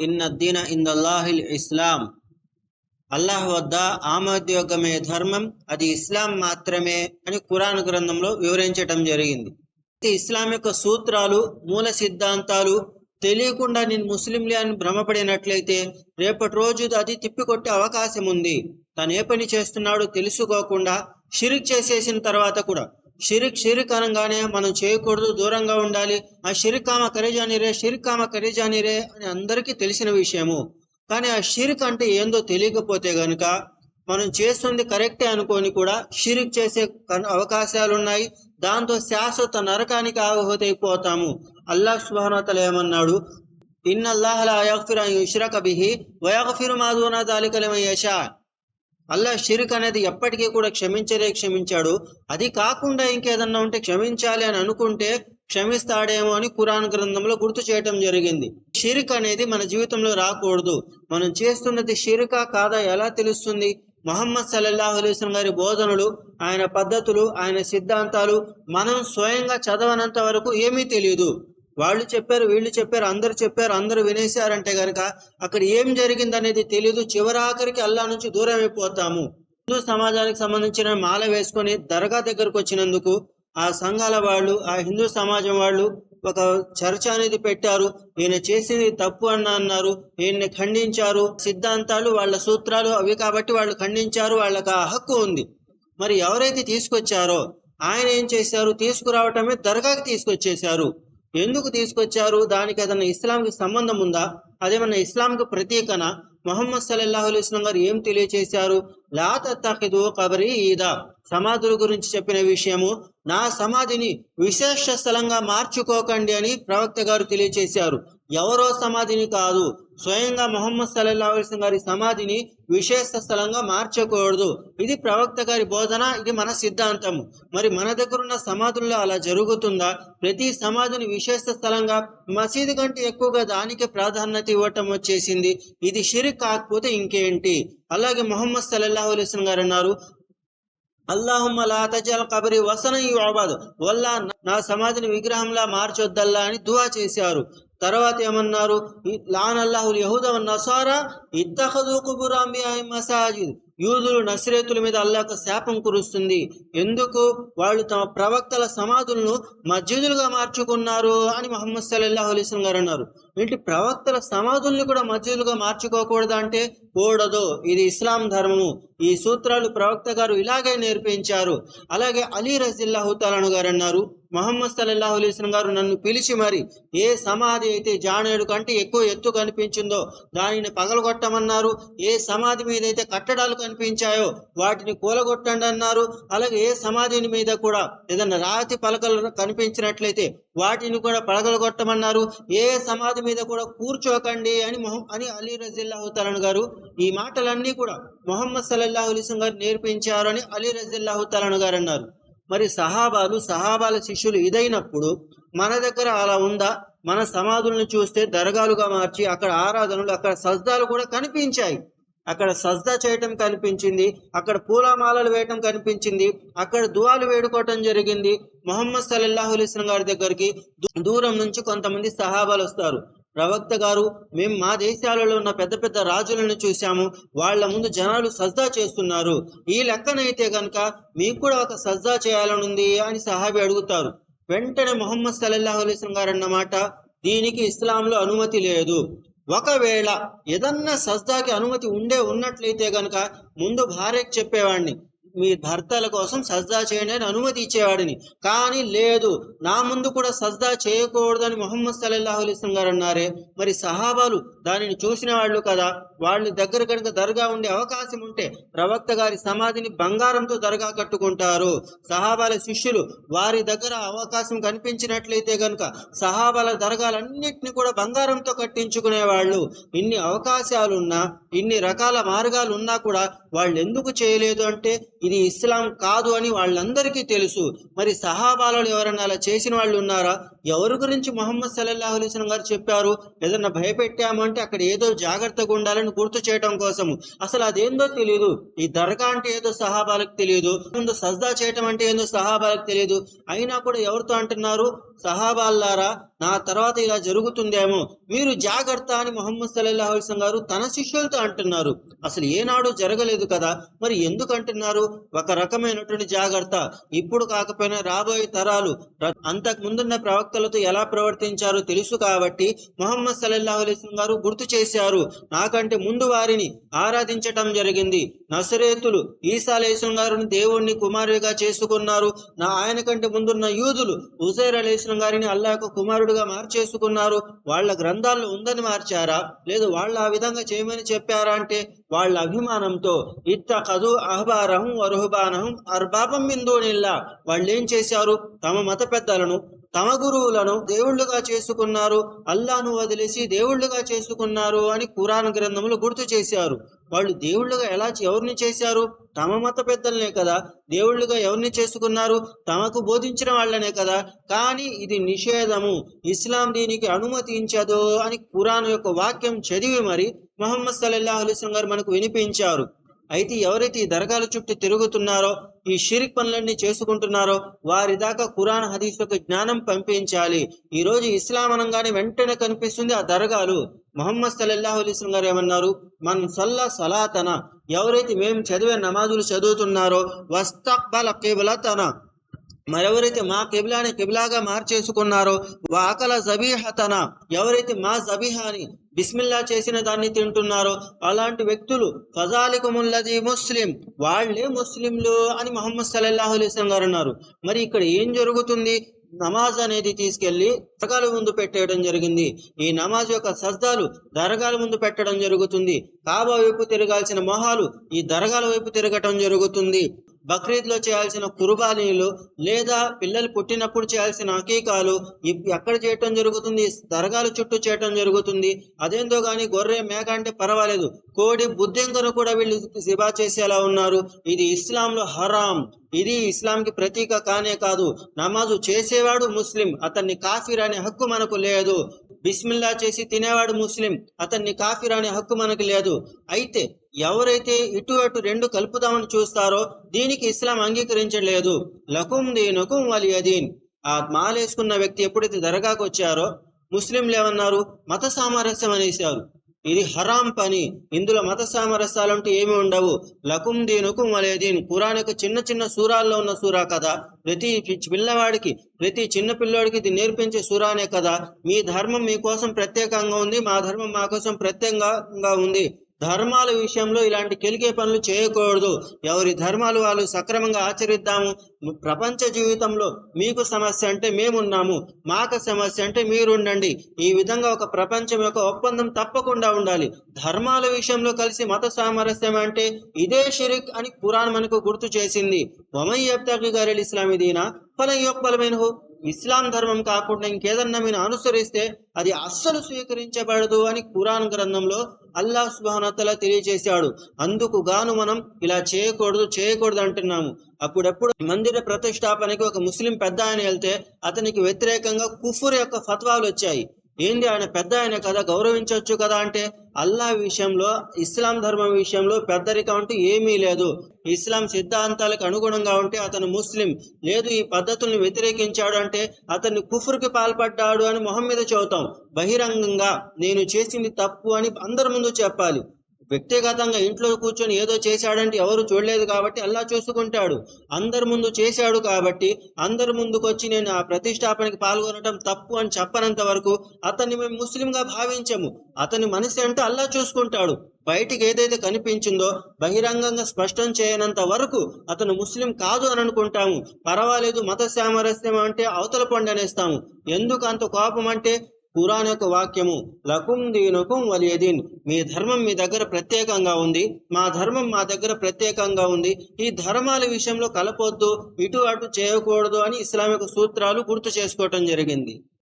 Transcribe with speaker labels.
Speaker 1: ఇన్నద్దీన ఇందల్లాహిల్ ఇస్లాం. అల్లాహ్ వద్ద ఆమోద్యోగమే ధర్మం అది ఇస్లాం మాత్రమే అని కురాన్ గ్రంథంలో వివరించటం జరిగింది. ఇస్లాం యొక్క సూత్రాలు మూల సిద్ధాంతాలు తెలియకుండా నేను ముస్లింలే అని భ్రమపడినట్లయితే రేపటి రోజు అది తిప్పికొట్టే అవకాశం ఉంది తను ఏ పని చేస్తున్నాడో తెలుసుకోకుండా షిరిక్ చేసేసిన తర్వాత కూడా షిరిక్ షిరిక్ అనగానే మనం చేయకూడదు దూరంగా ఉండాలి. ఆ షిరికామ కరిజానిరే షిరికామ కరిజానిరే అని అందరికీ తెలిసిన విషయము. కానీ ఆ షిరిక్ అంటే ఏందో తెలియకపోతే గనుక మనం చేస్తుంది కరెక్టే అనుకొని కూడా షిరిక్ చేసే కన్- అవకాశాలు ఉన్నాయి దాంతో శాశ్వత నరకానికి ఆహుతైపోతాము. అల్లాహ్ సుబ్హానహు ఏమన్నాడు? ఇన్న అల్లాహ్ లా యగ్ఫిరు అన్ యుష్రక బిహి అల్లా అల్లాహ్ షిరిక్ అనేది ఎప్పటికీ కూడా క్షమించలే క్షమించాడు. అది కాకుండా ఇంకేదన్నా ఉంటే క్షమించాలి అని అనుకుంటే క్షమిస్తాడేమో అని కురాన్ గ్రంథంలో గుర్తు చేయటం జరిగింది. షిరిక్ అనేది మన జీవితంలో రాకూడదు. మనం చేస్తున్నది షిరికా కాదా ఎలా తెలుస్తుంది? మహమ్మద్ సల్లల్లాహు అలైస్లం గారి బోధనలు ఆయన పద్ధతులు ఆయన సిద్ధాంతాలు మనం స్వయంగా చదవనంత వరకు ఏమీ తెలియదు వాళ్ళు చెప్పారు వీళ్ళు చెప్పారు అందరు చెప్పారు అందరూ వినేశారంటే గనక అక్కడ ఏం జరిగిందనేది తెలియదు చివరాఖరికి అల్లా నుంచి దూరం అయిపోతాము. హిందూ సమాజానికి సంబంధించిన మాల వేసుకొని దర్గా దగ్గరకు వచ్చినందుకు ఆ సంఘాల వాళ్ళు ఆ హిందూ సమాజం వాళ్ళు ఒక చర్చ అనేది పెట్టారు. ఈయన చేసింది తప్పు అన్న అన్నారు. ఈయన్ని ఖండించారు. సిద్ధాంతాలు వాళ్ళ సూత్రాలు అవి కాబట్టి వాళ్ళు ఖండించారు. వాళ్ళకి ఆ హక్కు ఉంది. మరి ఎవరైతే తీసుకొచ్చారో ఆయన ఏం చేశారు? తీసుకురావటమే దర్గాకి తీసుకొచ్చేశారు. ఎందుకు తీసుకొచ్చారు? దానికి ఏదైనా ఇస్లాంకి సంబంధం ఉందా? అదేమన్నా ఇస్లాంకి ప్రతీకన? మొహమ్మద్ సల్లాహు అలైస్లం గారు ఏం తెలియచేశారు? లా తత్తఖిదు కబరి ఈదా. సమాధుల గురించి చెప్పిన విషయము నా సమాధిని విశేష స్థలంగా మార్చుకోకండి అని ప్రవక్త గారు తెలియచేశారు. ఎవరో సమాధిని కాదు. స్వయంగా మొహమ్మద్ సల్లల్లాహు గారి సమాధిని విశేష స్థలంగా మార్చకూడదు. ఇది ప్రవక్త గారి బోధన ఇది మన సిద్ధాంతము. మరి మన దగ్గర ఉన్న సమాధుల్లో అలా జరుగుతుందా? ప్రతి సమాధిని విశేష స్థలంగా మసీదు కంటే ఎక్కువగా దానికి ప్రాధాన్యత ఇవ్వటం వచ్చేసింది. ఇది షిరిక్ కాకపోతే ఇంకేంటి? అలాగే మొహమ్మద్ సల్లల్లాహు అలైహి గారు అన్నారు అల్లాహుమ్మ లా తజల్ కబరి వసన ఈ వల్ల నా సమాధిని విగ్రహంలా మార్చొద్దల్లా అని దువా చేశారు. తర్వాత ఏమన్నారు? లాన్ అల్లాహుల్ యహూదవ నసారా ఇత్తఖదు కుబురాంబియా మసాజిద్. యూదులు నసిరేతుల మీద అల్లాహ్ శాపం కురుస్తుంది. ఎందుకు? వాళ్ళు తమ ప్రవక్తల సమాధులను మస్జిదులుగా మార్చుకున్నారు అని మహమ్మద్ సల్లాహు అలైహి గారు అన్నారు. ఏంటి ప్రవక్తల సమాధుల్ని కూడా మస్జిదులుగా మార్చుకోకూడదా అంటే కూడదు. ఇది ఇస్లాం ధర్మము. ఈ సూత్రాలు ప్రవక్త గారు ఇలాగే నేర్పించారు. అలాగే అలీ రజిల్లాహుతాలను గారు అన్నారు మొహమ్మద్ సల్లాహు అలీస్లం గారు నన్ను పిలిచి మరి ఏ సమాధి అయితే జానేడు కంటే ఎక్కువ ఎత్తు కనిపించిందో దానిని పగలగొట్టమన్నారు. ఏ సమాధి మీద అయితే కట్టడాలు కనిపించాయో వాటిని కూలగొట్టండి అన్నారు. అలాగే ఏ సమాధిని మీద కూడా ఏదైనా రాతి పలకలు కనిపించినట్లయితే వాటిని కూడా పలగలగొట్టమన్నారు ఏ సమాధి మీద కూడా కూర్చోకండి అని మొహం అని అలీ రజిల్లాహు తలన్ గారు ఈ మాటలన్నీ కూడా మొహమ్మద్ సల్లల్లాహు అలైహి గారు నేర్పించారు అని అలీ రజిల్లాహు తలన్ గారు అన్నారు. మరి సహాబాలు సహాబాల శిష్యులు ఇదైనప్పుడు మన దగ్గర అలా ఉందా? మన సమాధులను చూస్తే దర్గాలుగా మార్చి అక్కడ ఆరాధనలు అక్కడ సజ్దాలు కూడా కనిపించాయి. అక్కడ సజ్దా చేయటం కనిపించింది అక్కడ పూలమాలలు వేయటం కనిపించింది అక్కడ దువాలు వేడుకోవటం జరిగింది. మొహమ్మద్ సల్లల్లాహు గారి దగ్గరికి దూ- దూరం నుంచి కొంతమంది సహాబాలు వస్తారు. ప్రవక్త గారు మేము మా దేశాలలో ఉన్న పెద్ద పెద్ద రాజులను చూశాము. వాళ్ళ ముందు జనాలు సజ్దా చేస్తున్నారు. ఈ లెక్కనైతే గనక మీకు కూడా ఒక సజ్దా చేయాలనుంది అని సహాబి అడుగుతారు. వెంటనే మొహమ్మద్ సల్లల్లాహు అలైహి గారు అన్నమాట దీనికి ఇస్లాంలో అనుమతి లేదు. ఒకవేళ ఏదన్నా సజ్దాకి అనుమతి ఉండే ఉన్నట్లయితే గనక ముందు భార్యకి చెప్పేవాడిని మీ భర్తల కోసం సజ్దా చేయండి అని అనుమతి ఇచ్చేవాడిని. కానీ లేదు నా ముందు కూడా సజ్దా చేయకూడదని మొహమ్మద్ సల్లల్లాహు అలీస్లం గారు అన్నారే. మరి సహాబాలు దానిని చూసిన వాళ్ళు కదా వాళ్ళ దగ్గర కనుక దర్గా ఉండే అవకాశం ఉంటే ప్రవక్త గారి సమాధిని బంగారంతో దర్గా కట్టుకుంటారు. సహాబాల శిష్యులు వారి దగ్గర అవకాశం కనిపించినట్లయితే గనుక సహాబాల దర్గాలన్నింటినీ కూడా బంగారంతో కట్టించుకునేవాళ్ళు. ఇన్ని అవకాశాలున్నా ఇన్ని రకాల మార్గాలు ఉన్నా కూడా వాళ్ళు ఎందుకు చేయలేదు అంటే ఇది ఇస్లాం కాదు అని వాళ్ళందరికీ తెలుసు. మరి సహాబాలలో ఎవరన్నా అలా చేసిన వాళ్ళు ఉన్నారా? ఎవరి గురించి మొహమ్మద్ సల్లల్లాహు అలైహి గారు చెప్పారు? ఏదన్నా భయపెట్టామంటే అక్కడ ఏదో జాగ్రత్తగా ఉండాలని గుర్తు చేయడం కోసము. అసలు అదేందో తెలియదు ఈ దర్గా అంటే ఏదో సహాబాలకు తెలియదు ముందు సజ్దా చేయటం అంటే ఏందో సహాబాలకు తెలియదు అయినా కూడా ఎవరితో అంటున్నారు? సహాబాల్లారా నా తర్వాత ఇలా జరుగుతుందేమో. మీరు జాగ్రత్త అని మొహమ్మద్ సల్లాహు అలైస్లం గారు తన శిష్యులతో అంటున్నారు. అసలు ఏనాడు జరగలేదు కదా. మరి ఎందుకు అంటున్నారు? ఒక రకమైనటువంటి జాగ్రత్త. ఇప్పుడు కాకపోయినా రాబోయే తరాలు అంతకు ముందున్న ప్రవక్తలతో ఎలా ప్రవర్తించారో తెలుసు కాబట్టి మొహమ్మద్ సల్లల్లాహు అలీస్లం గారు గుర్తు చేశారు. నాకంటే ముందు వారిని ఆరాధించటం జరిగింది. నసరేతులు ఈసా అలైస్లం గారిని దేవుణ్ణి కుమారుడిగా చేసుకున్నారు. నా ఆయన కంటే ముందున్న యూదులు ఉజైర్ అలీస్లం గారిని అల్లా యొక్క కుమారుడిగా మార్చేసుకున్నారు. వాళ్ళ గ్రంథాల్లో ఉందని మార్చారా? లేదు వాళ్ళు ఆ విధంగా చేయమని చెప్పారా అంటే వాళ్ళ అభిమానంతో ఇత్త కదు అహబారహం వరుహబానహం అర్బాబం మిందోనిల్లా వాళ్ళేం చేశారు? తమ మత పెద్దలను తమ గురువులను దేవుళ్ళుగా చేసుకున్నారు. అల్లాను వదిలేసి దేవుళ్ళుగా చేసుకున్నారు అని కురాన్ గ్రంథములు గుర్తు చేశారు. వాళ్ళు దేవుళ్ళుగా ఎలా ఎవరిని చేశారు? తమ మత పెద్దలనే కదా. దేవుళ్ళుగా ఎవరిని చేసుకున్నారు? తమకు బోధించిన వాళ్ళనే కదా. కానీ ఇది నిషేధము. ఇస్లాం దీనికి అనుమతించదు అని కురాన్ యొక్క వాక్యం చదివి మరి మొహమ్మద్ సల్లల్లా అలీస్లం గారు మనకు వినిపించారు. అయితే ఎవరైతే ఈ దర్గాల చుట్టూ తిరుగుతున్నారో ఈ షిరిక్ పనులన్నీ చేసుకుంటున్నారో వారి దాకా ఖురాన్ హదీస్ యొక్క జ్ఞానం పంపించాలి. ఈ రోజు ఇస్లాం అనగానే వెంటనే కనిపిస్తుంది ఆ దర్గాలు. మొహమ్మద్ సల్లల్లాహు అలీస్లం గారు ఏమన్నారు? మన సల్లా సలాతన? ఎవరైతే మేము చదివే నమాజులు చదువుతున్నారో వస్తక్బల కేబలతన? మరెవరైతే మా కిబిలాని కిబిలాగా మార్చేసుకున్నారో వాకల జబీహతన ఎవరైతే మా జబీహాని బిస్మిల్లా చేసిన దాన్ని తింటున్నారో అలాంటి వ్యక్తులు ఫజాలికముల్లది ముస్లిం వాళ్ళే ముస్లింలు అని మొహమ్మద్ సల్లల్లాహు అలైహి గారు అన్నారు. మరి ఇక్కడ ఏం జరుగుతుంది? నమాజ్ అనేది తీసుకెళ్ళి దర్గాల ముందు పెట్టేయడం జరిగింది. ఈ నమాజ్ యొక్క సజ్దాలు దర్గాల ముందు పెట్టడం జరుగుతుంది. కాబా వైపు తిరగాల్సిన మొహాలు ఈ దర్గాల వైపు తిరగటం జరుగుతుంది. బక్రీద్లో చేయాల్సిన కుర్బానీలు లేదా పిల్లలు పుట్టినప్పుడు చేయాల్సిన అకీకాలు ఎక్కడ చేయటం జరుగుతుంది? దరగాలు చుట్టూ చేయటం జరుగుతుంది. అదేందో కానీ గొర్రె మేక అంటే పర్వాలేదు. కోడి బుద్ధింకను కూడా వీళ్ళు సిబా చేసేలా ఉన్నారు. ఇది ఇస్లాంలో హరాం. ఇది ఇస్లాంకి ప్రతీక కానే కాదు. నమాజు చేసేవాడు ముస్లిం. అతన్ని కాఫీర్ అనే హక్కు మనకు లేదు. బిస్మిల్లా చేసి తినేవాడు ముస్లిం. అతన్ని కాఫీర్ అనే హక్కు మనకు లేదు. అయితే ఎవరైతే ఇటు అటు రెండు కలుపుదామని చూస్తారో దీనికి ఇస్లాం అంగీకరించలేదు. లకుం దీనుకుం వలియదీన్ ఆ మాలేసుకున్న వ్యక్తి ఎప్పుడైతే దర్గాకు వచ్చారో ముస్లింలు ఏమన్నారు? మత సామరస్యం అనేసారు ఇది హరాం పని. ఇందులో మత సామరస్యాలు అంటూ ఏమి ఉండవు. లకుం దీనుకుం వలేదీన్ ఖురాన్ యొక్క చిన్న చిన్న సూరాల్లో ఉన్న సూరా కదా? ప్రతి పిల్లవాడికి ప్రతి చిన్న పిల్లోడికి ఇది నేర్పించే సూరానే కదా? మీ ధర్మం మీకోసం ప్రత్యేకంగా ఉంది మా ధర్మం మా కోసం ప్రత్యేకంగా ఉంది. ధర్మాల విషయంలో ఇలాంటి కెలికే పనులు చేయకూడదు. ఎవరి ధర్మాలు వాళ్ళు సక్రమంగా ఆచరిద్దాము. ప్రపంచ జీవితంలో మీకు సమస్య అంటే మేమున్నాము. మాకు సమస్య అంటే మీరుండండి. ఈ విధంగా ఒక ప్రపంచం యొక్క ఒప్పందం తప్పకుండా ఉండాలి. ధర్మాల విషయంలో కలిసి మత సామరస్యం అంటే ఇదే షిరిక్ అని పురాణ్ మనకు గుర్తు చేసింది. ఒమయ్యబ్తకి గారి ఇస్లామీ దీనా? ఫలం యొక్కలమైనహు ఇస్లాం ధర్మం కాకుండా ఇంకేదన్నా మీరు అనుసరిస్తే అది అస్సలు స్వీకరించబడదు అని పురాణ గ్రంథంలో అల్లాహ్ సుబానతల తెలియజేశాడు. అందుకు గాను మనం ఇలా చేయకూడదు చేయకూడదు అంటున్నాము. అప్పుడప్పుడు మందిర ప్రతిష్టాపనకి ఒక ముస్లిం పెద్ద ఆయన వెళ్తే అతనికి వ్యతిరేకంగా కుఫుర్ యొక్క ఫత్వాలు వచ్చాయి. ఏంది ఆయన పెద్ద ఆయన కదా గౌరవించవచ్చు కదా అంటే అల్లా విషయంలో ఇస్లాం ధర్మం విషయంలో పెద్దరికం అంటూ ఏమీ లేదు. ఇస్లాం సిద్ధాంతాలకు అనుగుణంగా ఉంటే అతను ముస్లిం. లేదు ఈ పద్ధతుల్ని వ్యతిరేకించాడు అంటే అతన్ని కుఫుర్కి పాల్పడ్డాడు అని మొహం మీద చెబుతాం. బహిరంగంగా నేను చేసింది తప్పు అని అందరి ముందు చెప్పాలి. వ్యక్తిగతంగా ఇంట్లో కూర్చొని ఏదో చేశాడంటే ఎవరు చూడలేదు కాబట్టి అల్లా చూసుకుంటాడు. అందరి ముందు చేశాడు కాబట్టి అందరి ముందుకు వచ్చి నేను ఆ ప్రతిష్టాపనకి పాల్గొనడం తప్పు అని చెప్పనంత వరకు అతన్ని మేము ముస్లింగా భావించము. అతని మనసు అంటే అల్లా చూసుకుంటాడు. బయటికి ఏదైతే కనిపించిందో బహిరంగంగా స్పష్టం చేయనంత వరకు అతను ముస్లిం కాదు అని అనుకుంటాము. పర్వాలేదు మత సామరస్యం అంటే అవతల పండనేస్తాము ఎందుకు అంత కోపం అంటే ఖురాన్ యొక్క వాక్యము లకుం దీనుకుం వలియదీన్. మీ ధర్మం మీ దగ్గర ప్రత్యేకంగా ఉంది మా ధర్మం మా దగ్గర ప్రత్యేకంగా ఉంది. ఈ ధర్మాల విషయంలో కలపొద్దు ఇటు అటు చేయకూడదు అని ఇస్లామిక సూత్రాలు గుర్తు చేసుకోవటం జరిగింది.